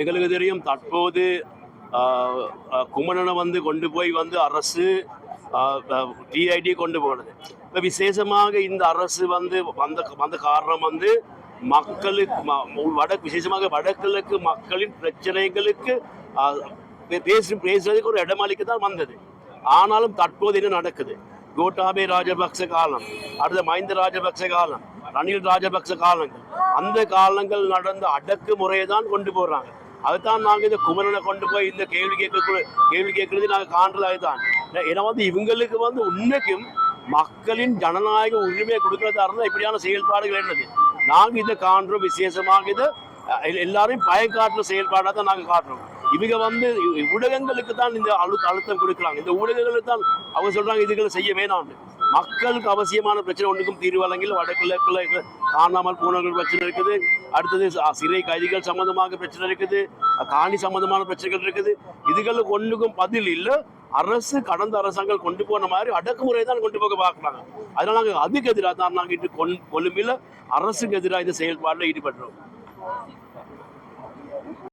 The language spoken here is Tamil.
எங்களுக்கு தெரியும் தற்போது குமணனை வந்து கொண்டு போய் வந்து அரசு டிஐடி கொண்டு போனது. இப்போ விசேஷமாக இந்த அரசு வந்து வந்த வந்த காரணம் வந்து மக்களுக்கு வட விசேஷமாக வடகிழக்கு மக்களின் பிரச்சனைகளுக்கு பேசு பேசுறதுக்கு ஒரு இடமளிக்கு தான் வந்தது. ஆனாலும் தற்போது என்ன நடக்குது? கோட்டாபே ராஜபக்ச காலம் அடுத்த மஹிந்த ராஜபக்ச காலம் ரணில் ராஜபக்ச காலங்கள் அந்த காலங்கள் நடந்த அடக்கு முறையை தான் கொண்டு போகிறாங்க அதுதான் நாங்கள் இந்த குமரனை கொண்டு போய் இந்த கேள்வி கேட்க கேள்வி கேட்கறது நாங்கள் காண்றது அதுதான் ஏன்னா வந்து இவங்களுக்கு வந்து உண்மைக்கும் மக்களின் ஜனநாயக உரிமையை கொடுக்கறதா இருந்தால் இப்படியான செயல்பாடுகள் என்னது? நாங்கள் இதை காண்றோம் விசேஷமாக இதை எல்லாரையும் பயம் காட்டுற செயல்பாடாக தான் நாங்கள் காட்டுறோம். இவங்க வந்து ஊடகங்களுக்கு தான் இந்த அழு அழுத்தம் கொடுக்குறாங்க. இந்த ஊடகங்களுக்கு தான் அவங்க சொல்கிறாங்க இதுகளை செய்ய வேணாம்னு. மக்களுக்கு அவசியமான பிரச்சனை ஒன்றுக்கும் தீர்வு வழங்கில். வடகிழக்குல காணாமல் போனவர்கள் பிரச்சனை இருக்குது. அடுத்தது சிறை கைதிகள் சம்பந்தமாக பிரச்சனை இருக்குது. காணி சம்பந்தமான பிரச்சனைகள் இருக்குது. இதுகளுக்கு ஒன்றுக்கும் பதில் இல்லை. அரசு கடந்த அரசாங்கம் கொண்டு போன மாதிரி அடக்குமுறை தான் கொண்டு போக பார்க்குறாங்க. அதனால நாங்கள் அதுக்கு எதிராக தான் நாங்கள் இன்று கொல் கொழும்பில் அரசுக்கு எதிராக இந்த செயல்பாட்டில் ஈடுபடுறோம்.